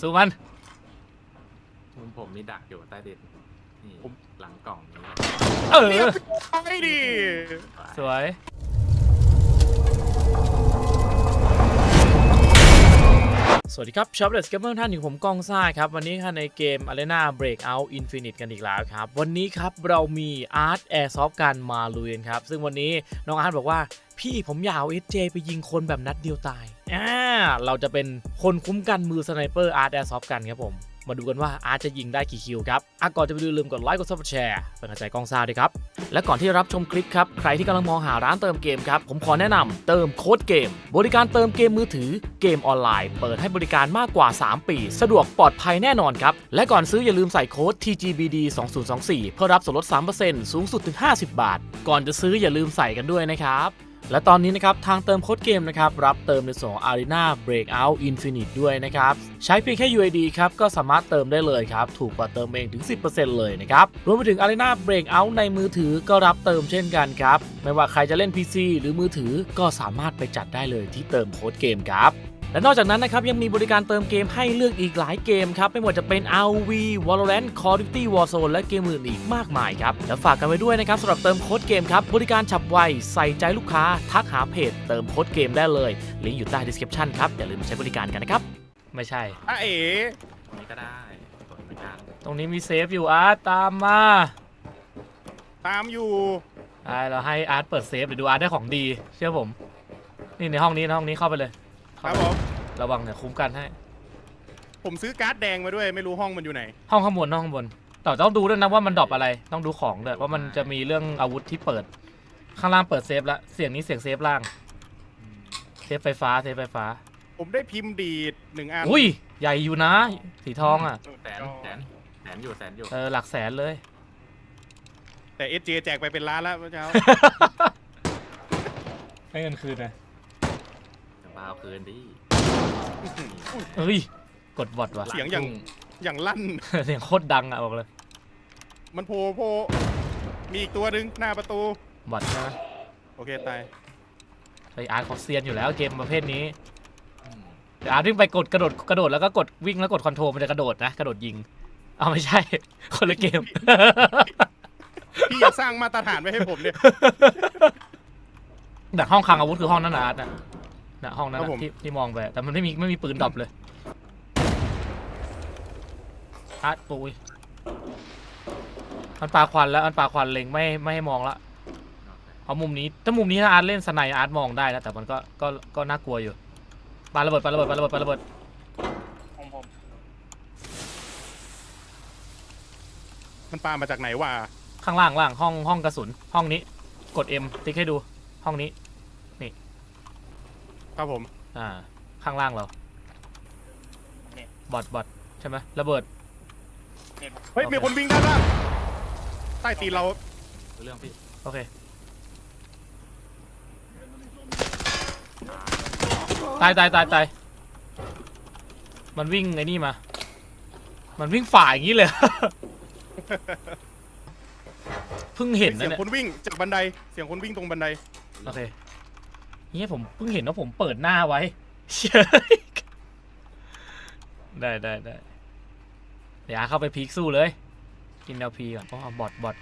สู้มัน มุมผมมีดักอยู่ใต้ดินนี่ผม หลังกล่องนี้เออ ไอ้ดิสวย สวัสดีครับชอปเดสเกมเมอร์ท่านอยู่ผมกองซ่าครับ วันนี้ค่ะในเกม Arena Breakout Infinite กันอีกแล้วครับ วันนี้ครับเรามี Art Airsoft กันมาลุยกันครับ ซึ่งวันนี้น้องอาร์ตบอกว่า พี่ผมอยากเอา SJ ไปยิงคนแบบนัดเดียวตายอ่าเราจะเป็นคนคุ้มกันมือสไนเปอร์ Art Airsoft กันครับผมมาดูกันว่าอาร์ตจะยิงได้กี่คิวครับอะก่อนจะไปดูลืมกดไลค์กดซับสไครต์เป็นกำลังใจกองซาด้วยครับ และก่อนที่รับชมคลิปครับ ใครที่กำลังมองหาร้านเติมเกมครับ ผมขอแนะนำเติมโค้ดเกม บริการเติมเกมมือถือเกมออนไลน์ เปิดให้บริการมากกว่า 3 ปี สะดวกปลอดภัยแน่นอนครับ และก่อนซื้ออย่าลืมใส่โค้ด TGBD 2024เพื่อรับส่วนลด 3%สูงสุดถึง 50 บาท ก่อนจะซื้ออย่าลืมใส่กันด้วยนะครับ และตอนนี้นะครับ ทางเติมโค้ดเกมนะครับ รับเติมในส่วนของ Arena Breakout Infinite ด้วยนะครับ ใช้เพียงแค่ UID ครับ ก็สามารถเติมได้เลยครับ ถูกกว่าเติมเองถึง 10%เลยนะครับ รวมไปถึง Arena Breakout ในมือถือก็รับเติมเช่นกันครับ ไม่ว่าใครจะเล่น PC หรือมือถือก็สามารถไปจัดได้เลยที่เติมโค้ดเกมครับ และนอกจากนั้นนะครับยังมีบริการเติมเกมให้เลือกอีกหลายเกมครับ ไม่ว่าจะเป็น RV Valorant Call of Duty Warzone และเกมอื่นอีกมากมายครับ และฝากกันไว้ด้วยนะครับสำหรับเติมโค้ดเกมครับ บริการฉับไว ใส่ใจลูกค้า ทักหาเพจ เติมโค้ดเกมได้เลย ลิงก์อยู่ใต้ description ครับ อย่าลืมมาใช้บริการกันนะครับ ไม่ใช่อาเอ๋ตรงนี้ก็ได้กดเหมือนกันตรงนี้มีเซฟอยู่อาร์ตตามมาตามอยู่ได้เราให้อาร์ตเปิดเซฟเดี๋ยวดูอาร์ตได้ของดี เชื่อผม นี่ในห้องนี้นะห้องนี้เข้าไปเลย คเข้ารับไปผมระวังเนี่ยคุ้มกันให้ ผมซื้อการ์ดแดงมาด้วยไม่รู้ห้องมันอยู่ไหน ห้องข้างบนห้องข้างบนแต่ต้องดูด้วยนะว่ามันดรอปอะไร ต้องดูของด้วยว่ามันจะมีเรื่องอาวุธที่เปิด ข้างล่างเปิดเซฟแล้วเสียงนี้เสียงเซฟล่างอืมเซฟไฟฟ้าเซฟไฟฟ้า ผมได้พิมพ์ดีดหนึ่งอันอุ้ยใหญ่อยู่นะ สีทองอะ แสนแสนแสนอยู่แสนอยู่เออหลักแสนเลย แต่เอสเจแจกไปเป็นล้านแล้วเมื่อเช้าให้เงินคืนนะ จะมาเอาคืนดิเอ้ย กดบอทว่ะ เสียงอย่างอย่างลั่น เสียงโคตรดังอะบอกเลย มันโผล่โผล่มีอีกตัวหนึ่งหน้าประตู บอทใช่ไหมโอเคตาย ไออาร์ตเขาเซียนอยู่แล้วเกมประเภทนี้อืมเดี๋ยวอาร์ตวิ่งไปกดกระโดดกระโดดแล้วก็กดวิ่งแล้วกดคอนโทรลมันจะกระโดดนะกระโดดยิง เอาไม่ใช่ คนละเกม พี่อย่าสร้างมาตรฐานไว้ให้ผมเนี่ย แต่ห้องคลังอาวุธคือห้องนั้นนะอาร์ตนะ นะห้องนั้นครับนะผม ที่ที่มองไปแต่มันไม่มีไม่มีปืนดรอปเลยอาร์ตปุยมันปาควันแล้วมันปาควันเล็งไม่ไม่ให้มองละเอามุมนี้ถ้ามุมนี้ถ้าอาร์ตเล่นสไนอาร์ตมองได้นะแต่มันก็ก็ก็น่ากลัวอยู่ปาระเบิดปาระเบิดปาระเบิดปาระเบิดมันปามาจากไหนวะข้างล่างล่างห้องห้องกระสุน ห้องนี้ กด M ติ๊กให้ดูห้องนี้ ครับผม อ่า ข้างล่างเราบอทบอทใช่ไหมระเบิด เฮ้ยโอเคมีคนวิ่งด้านล่างใต้ตีนเรา เรื่องพี่โอเค ตายตายตายตายมันวิ่งไอ้นี่มา มันวิ่งฝ่าอย่างนี้เลย เพิ่งเห็นนะเสียงเนี่ยคนวิ่งจากบันได เสียงคนวิ่งตรงบันได โอเค เนี่ยผมเพิ่งเห็นว่าผมเปิดหน้าไว้เชยได้ได้ได้เดี๋ยวอาเข้าไปพีคสู้เลย กินแนวพีก่อนเพราะเอาบอทบอท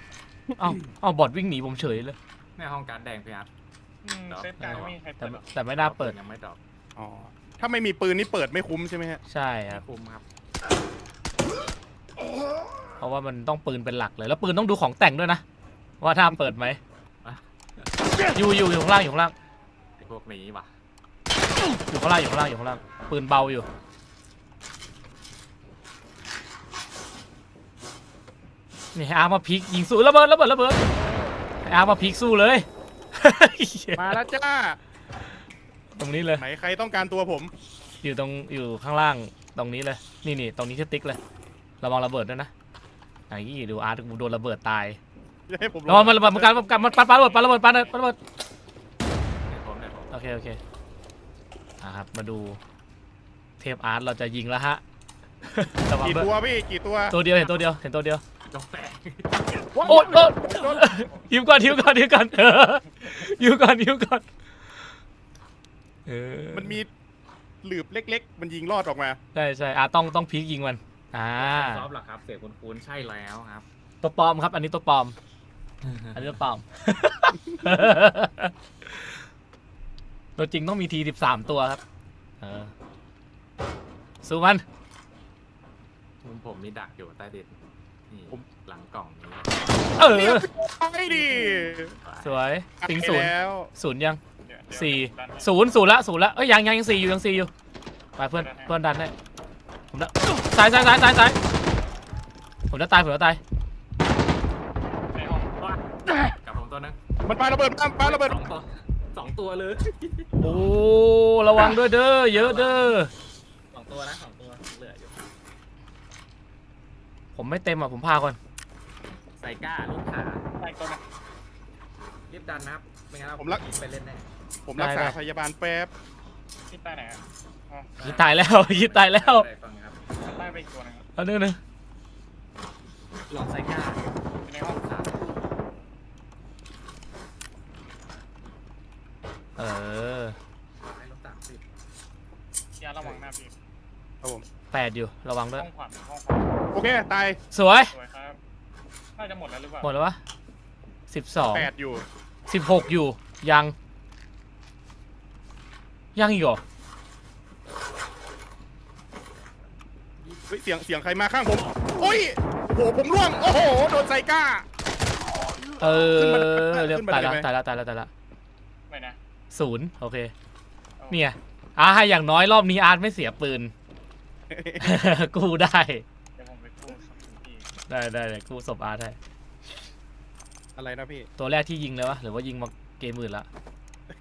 เอ้าเอาบอทวิ่งหนีผมเฉยเลยในห้องการดแดงพี่อาร์ต อืมเซฟกลางไม่มีใครแต่เปิดหรอกแต่ไม่น่าเปิดยังไม่ดรอปอ๋อ ถ้าไม่มีปืนนี่เปิดไม่คุ้มใช่ไหมฮะ ใช่ครับ คุ้มครับ เพราะว่ามันต้องปืนเป็นหลักเลย แล้วปืนต้องดูของแต่งด้วยนะ ว่าถ้าเปิดไหมอยู่อยู่อยู่ข้างล่างอยู่ข้างล่างไอ้ พวกนี้ว่ะ อยู่ข้างล่างอยู่ข้างล่างอยู่ข้างล่างปืนเบาอยู่ นี่ให้อาร์มมาพีกยิงสู้ระเบิดระเบิดระเบิดให้อาร์มมาพีกสู้เลย มาแล้วจ้า ตรงนี้เลย ไหนใครต้องการตัวผม อยู่ตรงอยู่ข้างล่างตรงนี้เลย นี่นี่ตรงนี้ที่ติ๊กเลยระวังระเบิดด้วยนะไอ้ยี่ดูอาร์ตกูโดนระเบิดตายจะให้ผมระวังมันระเบิดมันการมันการมันปาปาระเบิดปาระเบิดปาระเบิดปาระเบิด ในผมในผม โอ เค โอเคอะครับ มาดูเทปอาร์ตเราจะยิงแล้วฮะระวังกี่ด้วยตัวพี่กี่ตัวตัวเดียวเห็นตัวเดียวเห็นตัวเดียวจงแตกโอ๊ยโอ๊ยยิวก่อนยิวก่อนยิวก่อนเออยิวก่อนยิวก่อนเออมันมีหลืบเล็ก ๆ มันยิงรอดออกมา ใช่ใช่อะต้องต้องพีกยิงมันอ่าซอฟต์เหรอครับ เสียงคุ้นๆใช่แล้วครับ ตัวปลอมครับ อันนี้ตัวปลอม อันนี้ตัวปลอม ตัวจริงต้องมีทีสิบสามตัวครับ เออสู้มัน มุมผมมีดักอยู่ใต้ดินนี่ผม หลังกล่องนี้เออไอ้ดิสวยปิงศูนย์แล้วศูนย์ยังเดี๋ยวเดี๋ยวสี่ดันให้ศูนย์ศูนย์ละศูนย์ละเอ้ยยังยังยังสี่อยู่ยังสี่อยู่ไปเพื่อนเพื่อนดันให้ผมละซ้ายซ้ายซ้ายซ้ายซ้ายผมจะตายผมจะตายในห้องกับผมตัวนึงมันปาระเบิดปาปาระเบิดสองตัว สองตัวเลยโอ้ระวังด้วยเด้อเยอะเด้อสองตัวนะสองตัวเหลืออยู่ผมไม่เต็มอะผมพาก่อนใส่ก้าลูกขาใต้ตัวนึงรีบดันนะครับไม่งั้นเราผมรัก ไปเล่นแน่ผมรักษาพยาบาลแป๊บ ที่ใต้ไหนอะอ๋อยิงตายแล้วยิงตายแล้วไปฟังครับใต้ไปอีกตัวนึงเอาเนื้อนึงหลอกใส่ก้าในห้องขา เออให้ลบสามสิบยาระวังหน้าพี่ครับผมแปดอยู่ระวังด้วยห้องขวาห้องขวาโอเคตายสวยสวยครับน่าจะหมดแล้วหรือเปล่าหมดแล้ววะสิบสองแปดอยู่สิบหกอยู่ยัง ยังอีกเหรอเฮ้ยเสียงเสียงใครมาข้างผมโอ้ยโอ้โหผมร่วงโอ้โหโดนไซก้า เออขึ้นมาเรียบขึ้นมาตายแล้วได้ไหมตายแล้วตายแล้วตายแล้วไม่นะ ศูนย์โอเคอาเนี่ยอ่าอย่างน้อยรอบนี้อาร์ตไม่เสียปืน กูได้ เดี๋ยวผมไปกู้สองทีได้ได้ได้กูศพอาร์ตให้อะไรนะพี่ ตัวแรกที่ยิงเลยวะหรือว่ายิงมาเกมอื่นละ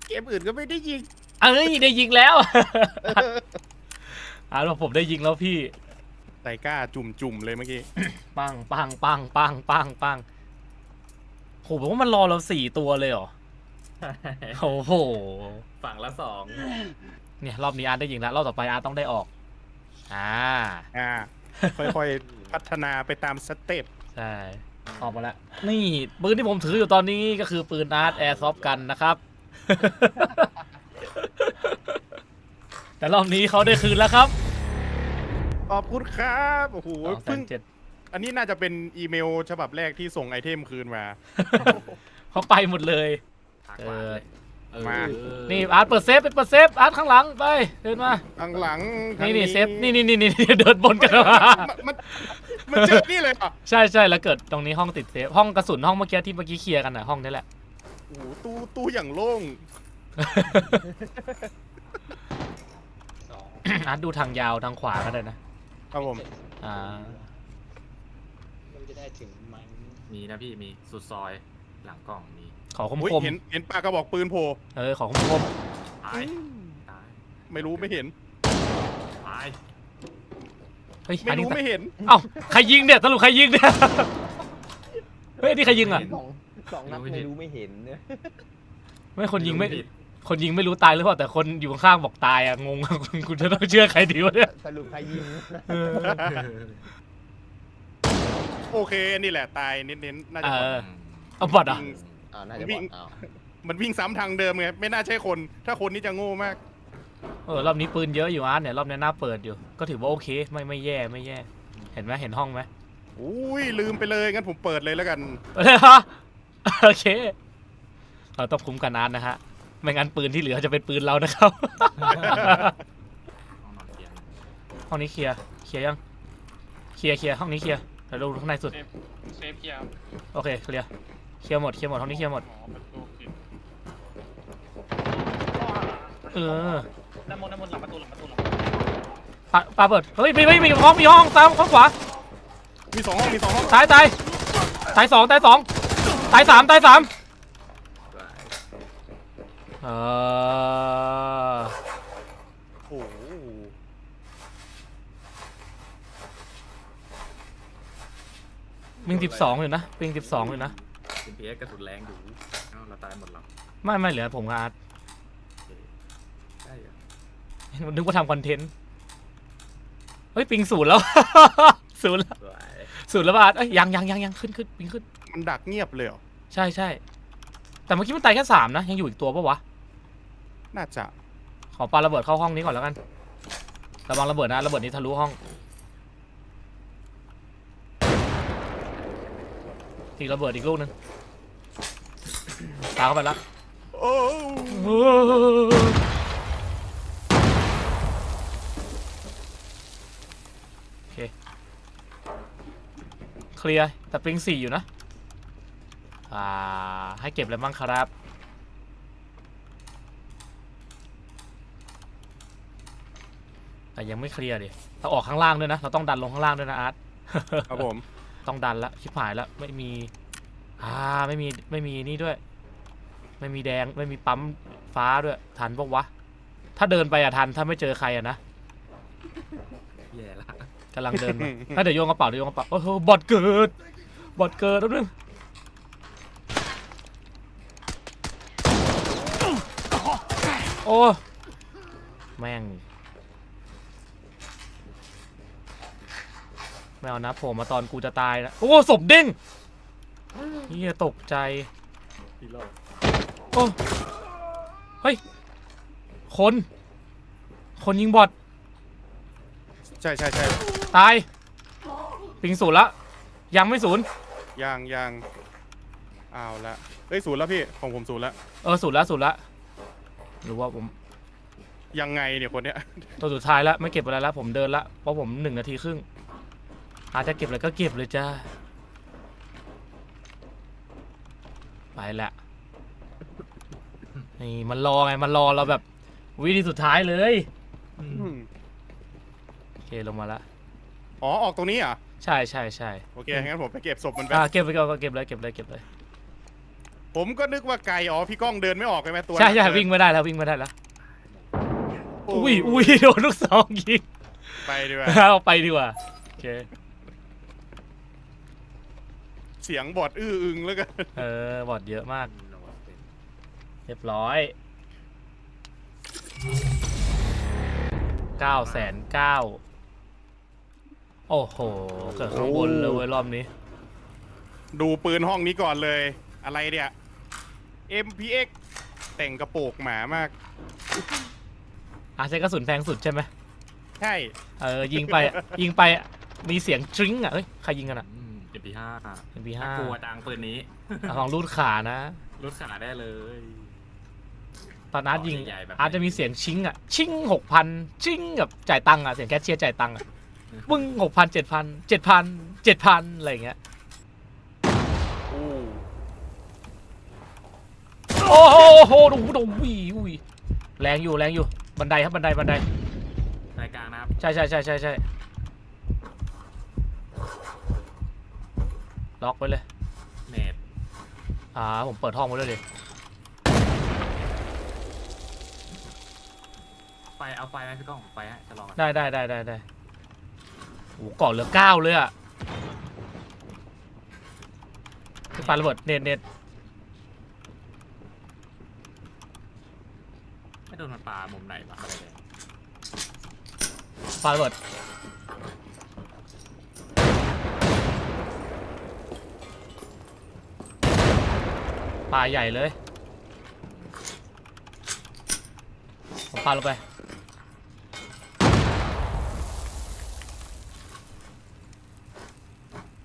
เกมอื่นก็ไม่ได้ยิงเอ้ยได้ยิงแล้ว อาร์ตบอกผมได้ยิงแล้วพี่ไซก้าจุ่มจุ่มๆเลยเมื่อกี้ ปังปังปังปังปังปังโหผมว่ามันรอเราสี่ตัวเลยเหรอ โอ้โห ฝั่งละสองเนี่ยรอบนี้อาร์ตได้ยิงแล้วรอบต่อไปอาร์ตต้องได้ออก อ่า อ่า ค่อยๆ พัฒนาไปตามสเต็ปใช่ ออกมาแล้ว นี่ปืนที่ผมถืออยู่ตอนนี้ก็คือปืนอาร์ตแอร์ซอฟกันนะครับ แต่รอบนี้เขาได้คืนแล้วครับขอบคุณครับ โอ้โหสองแสเพิ่นงเจ็ดอันนี้น่าจะเป็นอีเมลฉบับแรกที่ส่งไอเทมคืนมา เขาไปหมดเลย ทางขวาเลยเออมา นี่อาร์ตเปิดเซฟเป็นเปิดเซฟอาร์ตข้างหลังไปเดินมาทางหลังทางนี่นี่เซฟนี่นี่นี่นี่เดินบนกันมามันมันมันเจอนี่เลยเหรอะใช่ใช่แล้วเกิดตรงนี้ห้องติดเซฟห้องกระสุนห้องเมื่อกี้ที่เมื่อกี้เคลียร์กันอะห้องนี้แหละ โอ้โหตู้ตู้อย่างโล่งสองอาร์ตดูทางยาวทางขวาก็ได้นะครับผมอ่ามันจะได้ถึงไหมมีนะพี่มีสุดซอยหลังกล่องมี ขอคมอุ๊ยคมเห็นเห็นปากกระบอกปืนโผล่เออขอคมคมตาย ตาย ไม่รู้ไม่เห็น ตาย เฮ้ยไม่อันนี้รู้ไม่เห็น เอ้าใครยิงเนี่ยสรุปใครยิงเนี่ยเฮ้ยนี่ใครยิงอะสองสองนัดไม่รู้ไม่เห็นเนี่ยไม่คนยิงไม่ผิดคนยิงไม่รู้ตายหรือเปล่าแต่คนอยู่ข้างๆบอกตายอะงง คุณคุณจะต้องเชื่อใครดีวะเนี่ยสรุปใครยิงเออโอเคนี่แหละตายเน้นๆน่าจะเอหมดอเอาบอดอะวิ่ง อ่าน่าจะวิ่บงอดอ้าวมันวิ่งซ้ำทางเดิมไงไม่น่าใช่คน ถ้าคนนี่จะโง่มาก เออรอบนี้ปืนเยอะอยู่อาร์ตเนี่ยรอบนี้หน้าเปิดอยู่ ก็ถือว่าโอเคไม่ไม่แย่ไม่แย่ เห็นไหมเห็นห้องไหมอุ้ยลืมไปเลยงั้นผมเปิดเลยแล้วกันโอเค เราต้องคุ้มกันอาร์ตนะฮะ ไม่งั้นปืนที่เหลือจะเป็นปืนเรานะครับ ห้องนอนเตียงห้องนี้เคลียร์เคลียร์ยังเคลียร์เคลียร์ห้องนี้เคลียร์เดี๋ยวดูข้างในสุด เซฟเซฟเกียร์โอเคเคลียร์ เคลียร์หมดเคลียร์หมดห้องนี้เคลียร์หมดอ๋อประตูปิดเออด้านบนด้านบนหลังประตูหลังประตูหลังปาปาเปิด เฮ้ยมีมีมีห้องมีห้องตามข้างขวามีสองห้องมีสองห้องตายตายตายสองตายสองตายสามตายสามเออโอ้โหมิงสิบสองอยู่นะปิงสิบสองอยู่นะ คุณเพียกระสุนแรงอยู่เอ้าเราตายหมดแล้วไม่ไม่เหลือผมกับอาร์ตใช่เหรอนึกว่าทำคอนเทนต์ เฮ้ย ปิงศูนย์แล้ว ศูนย์แล้วสวยศูนย์แล้วป่ะอาร์ตเอ้ยยังยังยังยังขึ้นขึ้นปิงขึ้น มันดักเงียบเลยเหรอใช่ใช่ แต่เมื่อกี้มันตายแค่สามนะ ยังอยู่อีกตัวปะวะ น่าจะ ขอปาระเบิดเข้าห้องนี้ก่อนแล้วกัน ระวังระเบิดนะ ระเบิดนี้ทะลุห้อง อีระเบิดอีกลูกหนึงตาเข้าไปละโอ้โอเคเคลียร์แต่ปริงสี่อยู่นะ อ่า ให้เก็บอะไรบ้างครับแต่ยังไม่เคลียร์ดิเราออกข้างล่างด้วยนะ เราต้องดันลงข้างล่างด้วยนะอาร์ตครับผม ต้องดันละชิบหายละไม่มีอ่าไม่มีไม่มีนี่ด้วย ไม่มีแดงไม่มีปั๊มฟ้าด้วย ทันปะวะ ถ้าเดินไปอะทันถ้าไม่เจอใครอะนะแย่ละกำลังเดินมาถ้าเดี๋ยวโยงกระเป๋าเดี๋ยวโยงกระเป๋าโอ้โหบอดเกิดบอดเกิดแล้วนึงโอ้แม่ง ไม่เอานะโผล่มาตอนกูจะตายนะโอ้ศพเด้งเฮียตกใจพี่โลโอ้เฮ้ย คน คนยิงบอดใช่ใช่ใช่ตาย ปิงศูนย์ละ ยังไม่ศูนย์ยางยางเอาละเฮ้ยศูนย์แล้วพี่ของผมศูนย์แล้วเออศูนย์ละศูนย์ละหรือว่าผมยังไงเนี่ยคนเนี้ยตัวสุดท้ายละไม่เก็บอะไรละผมเดินละเพราะผมหนึ่งนาทีครึ่ง อาจจะเก็บอะไรก็เก็บเลยจ้าไปละนี่มันรอไงมันรอเราแบบวิธีสุดท้ายเลยอืมโอเคลงมาละอ๋อออกตรงนี้เหรอะใช่ใช่ใช่โอเคงั้นผมไปเก็บศพมันไปอ่าเก็บไปก่อนก็เก็บเลยเก็บเลยเก็บเลยผมก็นึกว่าไก่อ๋อพี่ก้องเดินไม่ออกใช่ไหมตัวใช่ใช่เดินวิ่งไม่ได้แล้ววิ่งไม่ได้แล้วโอ้อุ้ยอุ้ยโดนลูกสองยิงไปดีกว่า เอาไปดีกว่าโอเค เสียงบอดอื้ออึงแล้วกันเออบอดเยอะมากระวังเป็นเรียบร้อยเก้าแสนเก้าโอ้โห เกิดข้างบนเลยเว้ยรอบนี้ ดูปืนห้องนี้ก่อนเลย อะไรเนี่ย MPX แต่งกระโปรงหมามาก อาใช้กระสุนแพงสุดใช่ไหมใช่ เออยิงไปยิงไปมีเสียงทริ้งอะเฮ้ยใครยิงกันอะ เจ็ดปีห้าเป็นปีห้ากลัวจังปืนนี้อะลองรูดขานะรุดขาได้เลยตอนอาร์ตยิง ใหญ่ๆแบบนี้อาร์ตจะมีเสียงชิงอะ ชิงหกพันชิงกับจ่ายตังค์อะ เสียงแคชเชียร์จ่ายตังค์อะปึ้งหกพันเจ็ดพันเจ็ดพันเจ็ดพันอะไรอย่างเงี้ยอู้โอ้โหดูดูวิววิแรงอยู่แรงอยู่บันไดครับบันไดบันไดรายกลางนะครับ ใช่ใช่ใช่ใช่ใช่ ล็อกไว้เลยเนตอ่าผมเปิดห้องไว้เลยดิไฟเอาไฟไหมพี่ก้องไฟฮะจะลองกันได้ได้ได้ได้ได้โอ้โหก่อนเหลือเก้าเลยอะปาระเบิดเน็ตเน็ตไม่โดนมันปลามุมไหนวะอะไรเลยปาระเบิด ปลาใหญ่เลย ผมปาลงไป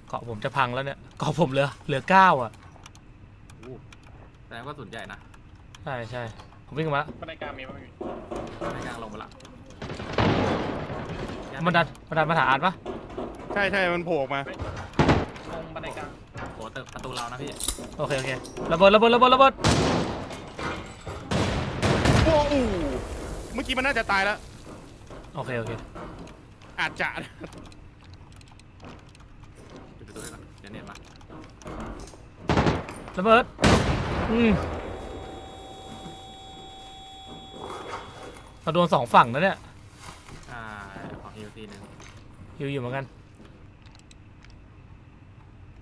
เกาะผมจะพังแล้วเนี่ย เกาะผมเหลือเหลือเก้าอะ อู้แสดงว่าสุนใหญ่นะใช่ใช่ผมวิ่งมาแล้วบันไดกลางมีป่ะพี่รายกลางลงไปละมันดันมันดันมาหาอาร์ตปะใช่ใช่มันโผล่ออกมาต อ้เติมประตูเรานะพี่โอเคโอเคระเบิดระเบิดระเบิดระเบิดโอ้อู้เมื่อกี้มันน่าจะตายแล้ว โอเคโอเคอาจจะปิดประตูให้ก่อนเดี๋ยวเน็ตมาระเบิดอืมเราโดนสองฝั่งนะเนี่ยอ่าของฮิวทีหนึ่งอยู่อยู่เหมือนกัน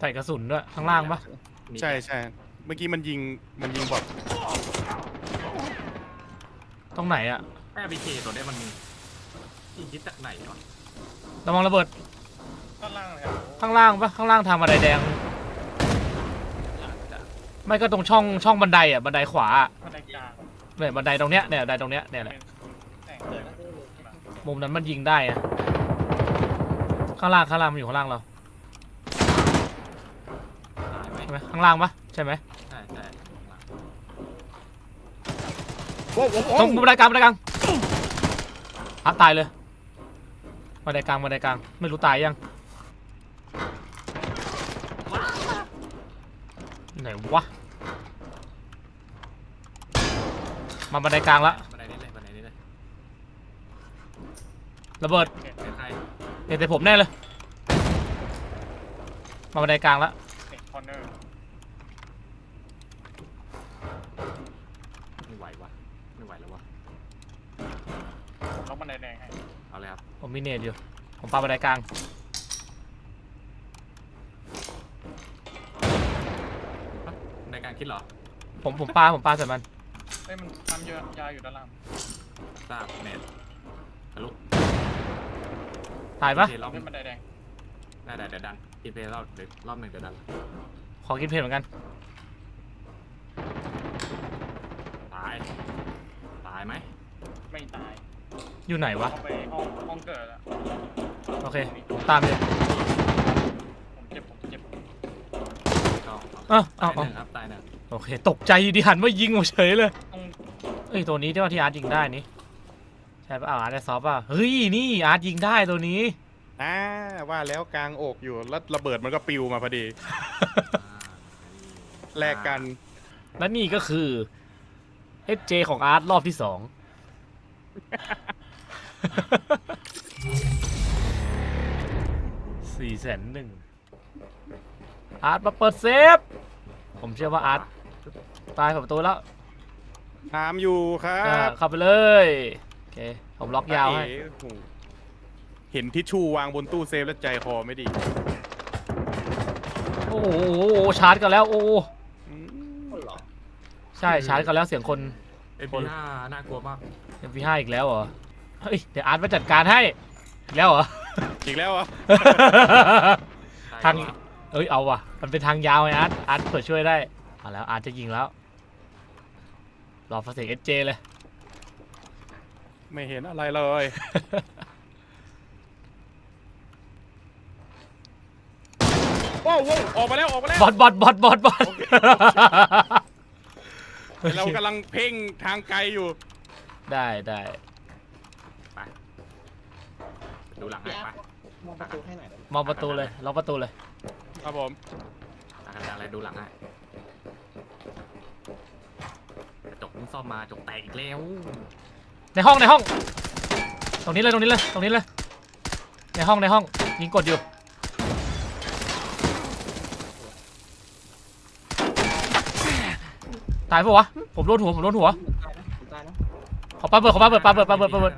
ใส่กระสุนด้วยข้างล่างปะมีใช่ใช่เมื่อกี้มันยิงมันยิงบอดตรงไหนอะแอบพีเคตัวเนี้ยมันยิงคิดจากไหนวะระวังระเบิดด้านล่างเลยครับข้างล่างปะข้างล่างทางบันไดแดงอาจจะไม่ก็ตรงช่องช่องบันไดอะบันไดขวาอะบันไดกลางเนี่ยบันไดตรงเนี้ยเนี่ยบันไดตรงเนี้ยเนี่ยแหละแต่งเลยมุมนั้นมันยิงได้อะข้างล่างข้างล่างมันอยู่ข้างล่างเรา ตาย ไหมใช่ไหมข้างล่างปะใช่ไหมใช่ใช่โอ้โหโอ้โหตรงบันไดกลางบันไดกลางอะตายเลยบันไดกลางบันไดกลาง ไม่รู้ตายยังไหนวะมาบันไดกลางละบันไดนี้เลยบันไดนี้เลยระเบิดเป็นใครเห็นแต่ผมแน่เลย มาบันไดกลางละเน็ตคอนเนอร์ ไม่ไห ววะไม่ไหวแล้ววะผมล็อกบันไดแดงให้เอาเลยครับผมมีเนตอยู่ ผมปาบันไดกลาง ในการคิดเหรอผมผมปาผมปาใส่มัน เฮ้ยมันทำเยอะยาอยู่ด้านล่างทราบเน็ตทะลุตายปะเพลรอบเล่นบันไดแดงได้ได้เดี๋ยวดันกินเพลรอบเดี๋ยวรอบหนึ่งเดี๋ยวดัน ขอกินเพลเหมือนกัน ตายตายไหมไม่ตายอยู่ไหนวะเข้าไปห้องห้องเกิดอะโอเค ตามเลยผมเจ็บผมเจ็บก็อ้าวตาอ้าวยหนึ่งครับตายหนึ่งโอเค ตกใจดิหันมายิงผมเฉยเลยต้องเอ้ยตัวนี้ที่ว่าที่อาร์ตยิงได้นี่ใช่ปะอ้าวอาร์ตได้ซอฟป่ะเฮ้ยนี่อาร์ตยิงได้ตัวนี้ อ่าว่าแล้วกลางอกอยู่แล้วระเบิดมันก็ปิวมาพอดี อ่าแลกกัน และนี่ก็คือ SJ ของอาร์ตรอบที่สอง สี่แสนหนึ่งอาร์ตมาเปิดเซฟ ผมเชื่อว่าอาร์ตตายเปิดประตูแล้วถามอยู่ครัอ่าบเข้าไปเลย โอเค ผมล็อกยาวให้ เอ๋โอ้โหเห็นทิชชู่วางบนตู้เซฟแล้วใจคอไม่ดี โอ้โห ชาร์จกันแล้ว โอ้โหอืมคนเหรอ ใช่ชาร์จกันแล้วเสียงคน เอ็มพีห้าน่ากลัวมาก MP5 อีกแล้วเหรอ เฮ้ย เดี๋ยวอาร์ตมาจัดการให้ อีกแล้วเหรอ อีกแล้วเหรอ ทาง เอ้ย เอาว่ะ มันเป็นทางยาวไงอาร์ต อาร์ตเผื่อช่วยได้ เอาแล้วอาร์ตจะยิงแล้ว รอฟังเสียงเอสเจเลย ไม่เห็นอะไรเลยโอ้โหออกมาแล้วออกมาแล้ว บอดบอดบอดบอดบอด เรากำลังเพ่งทางไกลอยู่ได้ได้ไปดูหลังให้ไปมองประตูให้หน่อยได้ไหมมองประตูเลยล็อกประตูเลยครับผมตากันอะไรดูหลังให้กระจกเพิ่งซ่อมมากระจกแตกอีกแล้วในห้องในห้อง ตรงนี้เลยตรงนี้เลยตรงนี้เลย ในห้องในห้องยิงกดอยู่ ตายปะวะ ผมโดนหัว ผมโดนหัว ผมตายนะผมตายนะขอปาเบิดขอปาเบิดปาเบิดปาเบิดปาเบิด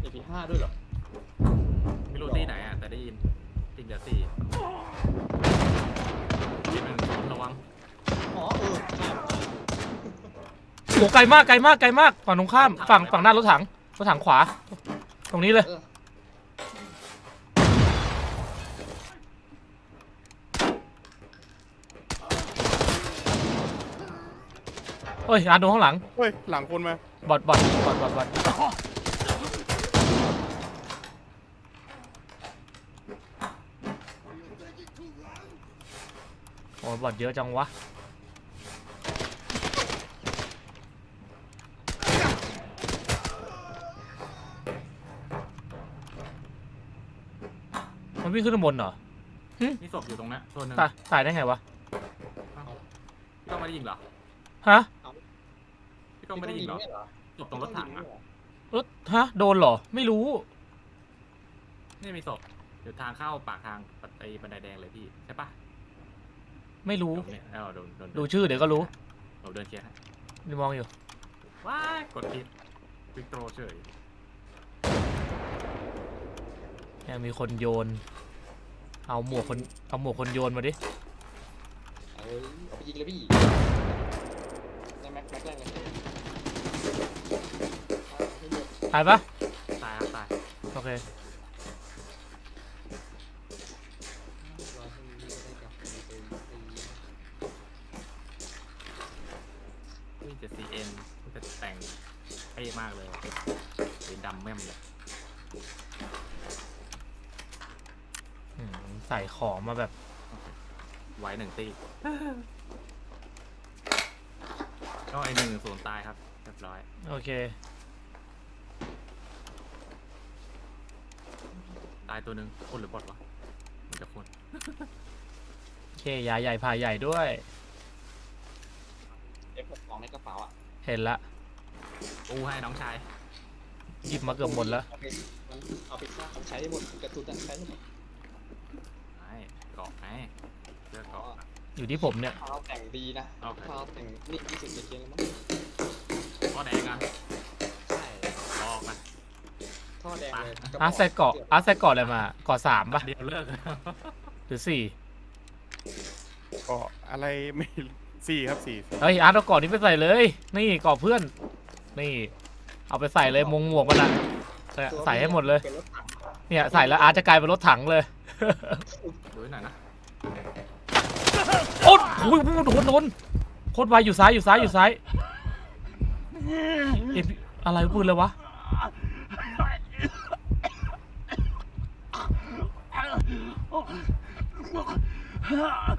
เอพีห้าด้วยเหรอไม่รู้ที่ไหนอะ แต่ได้ยินติงเดียวสี่ที่หนึ่งระวังอ๋อเออใช่โอ้ไกลมากไกลมากไกลมากฝั่งตรงข้ามฝั่งฝั่งหน้ารถถังรถถังขวา ตรงนี้เลย เออ เฮ้ยอาร์ตดูข้างหลัง เฮ้ย หลังคนมา บอดบอดบอดบอดบอดโอ้ยบอดเยอะจังวะ มันวิ่งขึ้นข้างบนเหรอ มีศพอยู่ตรงนั้นตัวหนึงตายตายได้ไงวะพี่ต้องไม่ได้ยิงเหรอ ฮะ พี่ต้องไม่ได้ยิงเหรอไม่เหรอศพตรงรถถังอะรถฮะ โดนเหรอ ไม่รู้ นี่มีศพอยู่ทางเข้าปากทางไอ้บันไดแดงเลยพี่ ใช่ปะไม่รู้เดี๋ยวเนี่ยเอาโดนโดนดูชื่อเดี๋ยวก็รู้เราเดินเคลียร์ให้นี่มองอยู่ ว้ายกดผิดวิกโตรเฉยเนี่ยมีคนโยน เอาหมวกคน เอาหมวกคนโยนมาดิ เอ้ยเอาไปยิงเลยพี่ได้แม็กแม็กแรกเลยเอาให้หมด ตายปะตายครับตายโอเครอให้มันได้กลับไปไปไปนี่จะซีเอ็นจะแต่งเท่มากเลยดีดำแม่มเลยอืมใส่ของมาแบบ ไว้หนึ่งตีก็ไอหนึ่งศูนย์ตายครับ เรียบร้อยโอเค ตายตัวหนึ่งคนหรือบอทวะมันจะคนโอเคยาใหญ่พาใหญ่ด้วย เอฟหกของในกระเป๋าอะเห็นละ อู้ให้น้องชายหยิบมาเกือบหมดแล้ว เอาไปมันเอาไปฆ่ามันใช้ได้หมดกระตุ้นอะใช้ได้หมดไอ้เกาะไอ้เลือกอ๋อเกาะ อยู่ที่ผมเนี่ยเท้าแต่งดีนะโอเคเท้าแต่งนี่ที่สุดในเกมแล้วมั้ง ก็แดงอะใช่รอออกนะท่อแดงเลยกระอาร์ตใส่เกาะอาร์ตใส่เกาะอะไรมาเกาะสามปะเดี๋ยวเลิกหรือสี่ก็อะไรไม่สี่ครับสี่สี่เฮ้ยอาร์ตเอาเกาะนี้ไปใส่เลย นี่เกาะเพื่อน นี่ เอาไปใส่เลยมงหมวกมันอะใส่ใส่ให้หมดเลย เป็นรถถังเนี่ยใส่แล้วอาร์ตจะกลายเป็นรถถังเลย ดูหน่อยนะโอ๊ยโอ้ยโดนโดนโคตรไวอยู่ซ้ายอยู่ซ้ายอยู่ซ้าย เอ็มอะไรปืนเลยวะ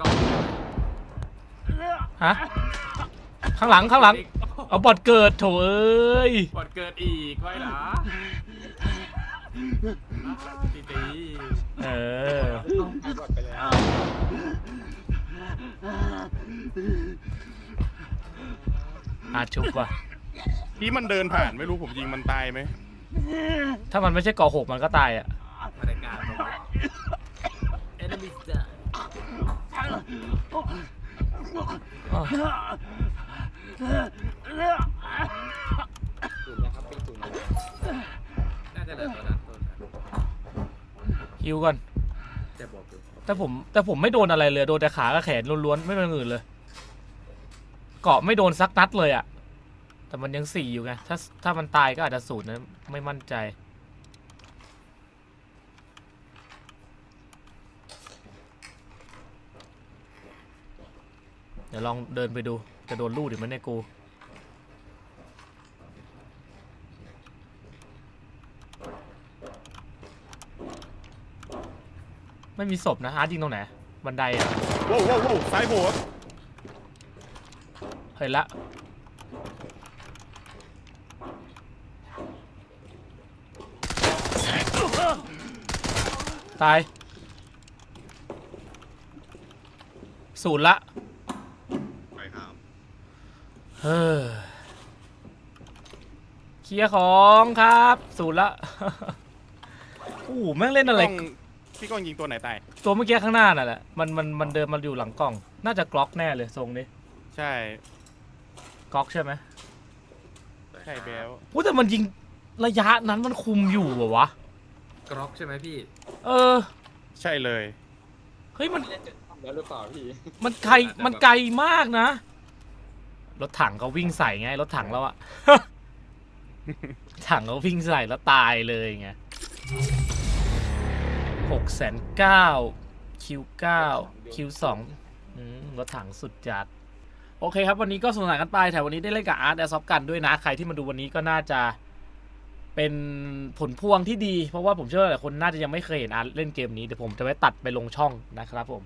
ก็ฮะ ข้างหลังข้างหลัง เอาบอดเกิดโถเอ้ยบอดเกิดอีกไว้เหรอตีตีเออหายหมดไปแล้วอาชุบว่ะ ที่มันเดินผ่านไม่รู้ผมยิงมันตายไหมถ้ามันไม่ใช่เกาะหกมันก็ตายอะบรรยากาศตรงนี้ enemy down อ้อศูนย์นะครับเป็นศูนย์นะน่าจะเหลือตัวนั้นตัวนั้นฮิวก่อน จะบอกอยู่แต่ผมแต่ผมไม่โดนอะไรเลย โดนแต่ขากับแขนล้วนๆ ไม่เป็นอื่นเลย เกาะไม่โดนสักนัดเลยอะ แต่มันยังสี่อยู่ไง ถ้าถ้ามันตายก็อาจจะศูนย์นะ ไม่มั่นใจ เดี๋ยวลองเดินไปดู จะโดนลูดหรือมันในยกู ไม่มีศพนะอาร์ตยิงตรงไหน บันไดอะโว้วโว้วโว้วซ้ายโบครับเห็นละ ตาย ศูนย์ละ ไปครับเฮ้อเคลียร์ของครับ ศูนย์ละโอ้โหแม่งเล่นอะไร กล้องพี่ก้องยิงตัวไหนตาย ตัวเมื่อกี้ข้างหน้าน่ะแหละ มันมันมันเดินมาอยู่หลังกล้อง น่าจะกล็อกแน่เลยทรงนี้ใช่ กล็อกใช่ไหมใช่แล้วพูดแต่มันยิงระยะนั้นมันคุมอยู่เหรอวะ กร็อกใช่ไหมพี่ เออ ใช่เลย เฮ้ยมันไม่ได้เจอทำแล้วหรือเปล่าพี่มันไกลมันไกลมากนะ รถถังเขาวิ่งใส่ไง รถถังแล้วอะ ถังเขาวิ่งใส่แล้วตายเลยไงหกแสนเก้าคิวเก้าคิวสองรถถังสุดจัด โอเคครับ วันนี้ก็สนุกสนานกันไปแต่วันนี้ได้เล่นกับอาร์ตแอร์ซอฟกันด้วยนะ ใครที่มาดูวันนี้ก็น่าจะ เป็นผลพวงที่ดี เพราะว่าผมเชื่อว่าหลายคนน่าจะยังไม่เคยเห็นอาร์ตเล่นเกมนี้เดี๋ยวผมจะไปตัดไปลงช่องนะครับผม